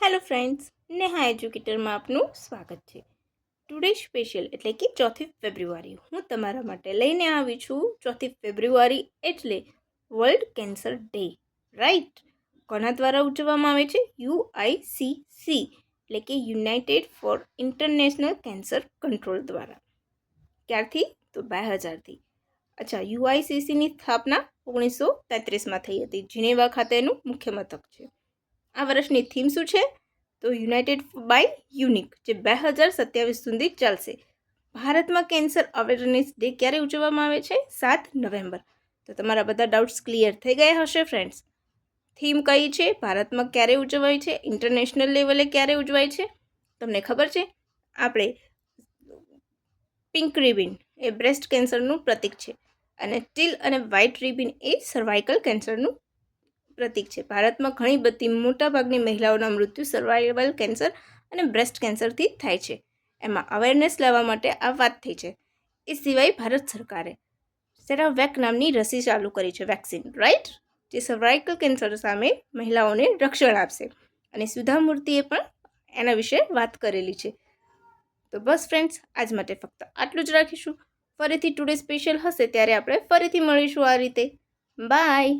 Hello friends, Neha એજ્યુકેટરમાં આપનું સ્વાગત છે. ટુડે સ્પેશિયલ એટલે કે ચોથી ફેબ્રુઆરી. હું તમારા માટે લઈને આવી છું ચોથી ફેબ્રુઆરી એટલે વર્લ્ડ કેન્સર ડે રાઈટ કોના દ્વારા ઉજવવામાં આવે છે? યુઆઈસીસી, એટલે કે united for international cancer control દ્વારા. ક્યારથી? તો બે હજારથી. અચ્છા, યુઆઈસીસીની સ્થાપના ઓગણીસો તેત્રીસમાં થઈ હતી. જીનેવા ખાતેનું મુખ્ય મથક છે. આ વર્ષની થીમ શું છે? તો યુનાઇટેડ બાય યુનિક જે બે હજાર સત્યાવીસ સુધી ચાલશે. ભારતમાં કેન્સર અવેરનેસ ડે ક્યારે ઉજવવામાં આવે છે? સાત નવેમ્બર. તો તમારા બધા ડાઉટ્સ ક્લિયર થઈ ગયા હશે ફ્રેન્ડ્સ થીમ કઈ છે? ભારતમાં ક્યારે ઉજવાય છે? ઇન્ટરનેશનલ લેવલે ક્યારે ઉજવાય છે? તમને ખબર છે? આપણે પિંક રિબિન એ બ્રેસ્ટ કેન્સરનું પ્રતીક છે. અને ટીલ અને વ્હાઇટ રિબિન એ સર્વાઇકલ કેન્સરનું પ્રતીક છે. ભારતમાં ઘણી બધી મોટાભાગની મહિલાઓના મૃત્યુ સર્વાઇવલ કેન્સર અને બ્રેસ્ટ કેન્સરથી થાય છે. એમાં અવેરનેસ લાવવા માટે આ વાત થઈ છે. એ સિવાય ભારત સરકારે સેરાવેક નામની રસી ચાલુ કરી છે વેક્સિન રાઈટ જે સર્વાઇકલ કેન્સર સામે મહિલાઓને રક્ષણ આપશે. અને સુધા મૂર્તિએ પણ એના વિશે વાત કરેલી છે. તો બસ ફ્રેન્ડ્સ આજ માટે ફક્ત આટલું જ રાખીશું. ફરીથી ટુડે સ્પેશિયલ હશે ત્યારે આપણે ફરીથી મળીશું આ રીતે. બાય